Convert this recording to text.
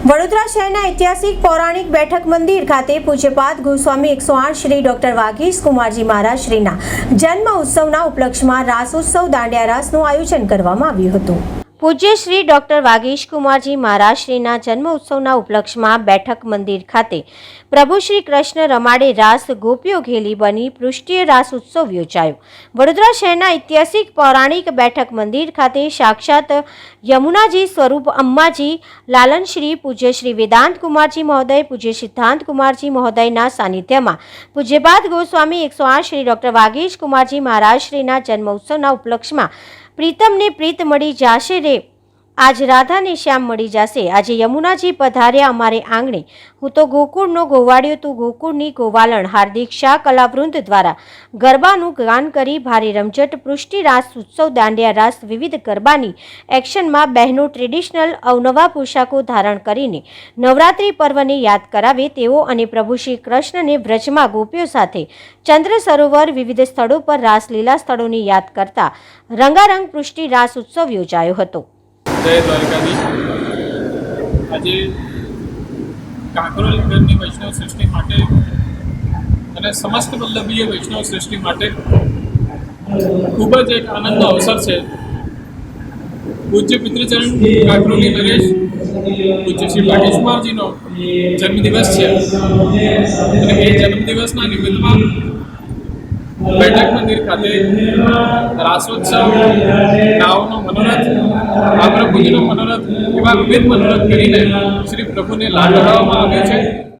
વડોદરા શહેરના ઐતિહાસિક પૌરાણિક બેઠક મંદિર ખાતે પૂજ્યપાદ ગોસ્વામી એકસો આઠ શ્રી ડોક્ટર વાઘીશ કુમારજી મહારાજ શ્રીના જન્મ ઉત્સવના ઉપલક્ષમાં રાસ ઉત્સવ દાંડિયા રાસનું આયોજન કરવામાં આવ્યું હતું. પૂજ્ય શ્રી ડોક્ટર વાગીશ કુમારજી મહારાજશ્રીના જન્મ ઉત્સવના ઉપલક્ષમાં બેઠક મંદિર ખાતે પ્રભુ શ્રી કૃષ્ણ રમાડે રાસ ગોપીઓ ઘેલી બની પૃષ્ઠીય રાસ ઉત્સવ યોજાયો. વડોદરા શહેરના ઐતિહાસિક પૌરાણિક બેઠક મંદિર ખાતે સાક્ષાત યમુનાજી સ્વરૂપ અંબાજી લાલનશ્રી પૂજ્ય શ્રી વેદાંત કુમારજી મહોદય, પૂજ્ય સિદ્ધાંત કુમારજી મહોદયના સાનિધ્યમાં પૂજ્યપાદ ગોસ્વામી એકસો આઠ શ્રી ડોક્ટર વાગીશ કુમારજી મહારાજશ્રીના જન્મ ઉત્સવના ઉપલક્ષમાં પ્રીતમને પ્રીત મળી જાશે રે. આજ રાધાને શ્યામ મળી જશે. આજે યમુનાજી પધાર્યા અમારે આંગણે. હું તો ગોકુળનો ગોવાળ્યો તું ગોકુળની ગોવાલણ. હાર્દિક શાહ કલાવૃંદ દ્વારા ગરબાનું ગાન કરી ભારે રમઝટ, પૃષ્ટિ રાસ, ઉત્સવ, દાંડિયા રાસ, વિવિધ ગરબાની એક્શનમાં બહેનો ટ્રેડિશનલ અવનવા પોશાકો ધારણ કરીને નવરાત્રિ પર્વને યાદ કરાવે તેઓ અને પ્રભુ શ્રી કૃષ્ણને વ્રજમાં ગોપીઓ સાથે ચંદ્ર સરોવર વિવિધ સ્થળો પર રાસલીલા સ્થળોની યાદ કરતા રંગારંગ પૃષ્ટિ રાસ ઉત્સવ યોજાયો હતો. જય દ્વારકાધીશ. આજે કાંકરોલ નગરની વૈષ્ણવ સૃષ્ટિ માટે અને સમસ્ત વલ્લભીય વૈષ્ણવ સૃષ્ટિ માટે ખૂબ જ એક આનંદનો અવસર છે. પૂજ્ય પિતૃચરણ કાંકરોલી નરેશ, પૂજ્ય શ્રી પાટેશકુમારજીનો જન્મદિવસ છે. અને એ જન્મદિવસના નિમિત્તમાં બેઠક મંદિર ખાતે રાસોત્સવ, ગાઓનો મનોરથ પ્રભુજીનો મનોરથ એવા વિવિધ મનોરથ કરીને શ્રી પ્રભુને લાડ લડાવવામાં આવ્યો છે.